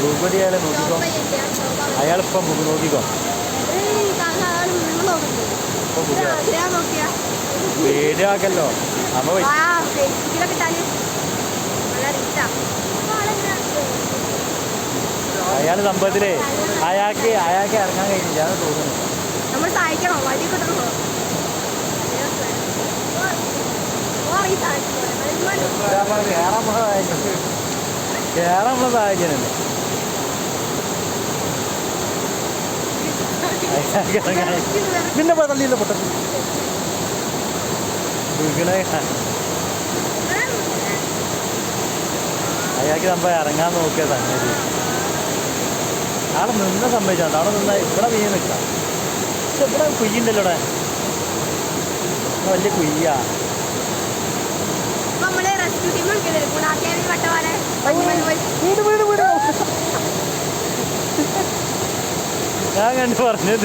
ഭൂപതി അയാളെ നോക്കിക്കോ. അയാളിപ്പം നോക്കിക്കോ. ഇപ്പൊ പേടിയാക്കല്ലോ. അമ്മ അയാൾ സംഭവത്തിലേ അയാൾക്ക് അയാൾക്ക് ഇറങ്ങാൻ കഴിഞ്ഞില്ല അതാണ് തോന്നുന്നു. നമ്മൾ സഹായിക്കണോ വഴി കിട്ടണോ കേറാൻ നമ്മളെ സഹായിക്കാനല്ലേ അയാൾക്ക് ഇറങ്ങാൻ പിന്നെ തള്ളിയില്ല പൊട്ടത്തി വീണേ. അയാൾക്ക് നമ്മ ഇറങ്ങാൻ നോക്കിയ സംഗതി. അവിടെ നിന്ന് സംഭവിച്ചാണ് അവിടെ നിന്ന് ഇവിടെ വീ നിൽക്കാം. പക്ഷെ ഇവിടെ കുയ്യുണ്ടല്ലോ ഇവിടെ വലിയ കുയ്യാ ഞാൻ കണ്ടു പറഞ്ഞത്.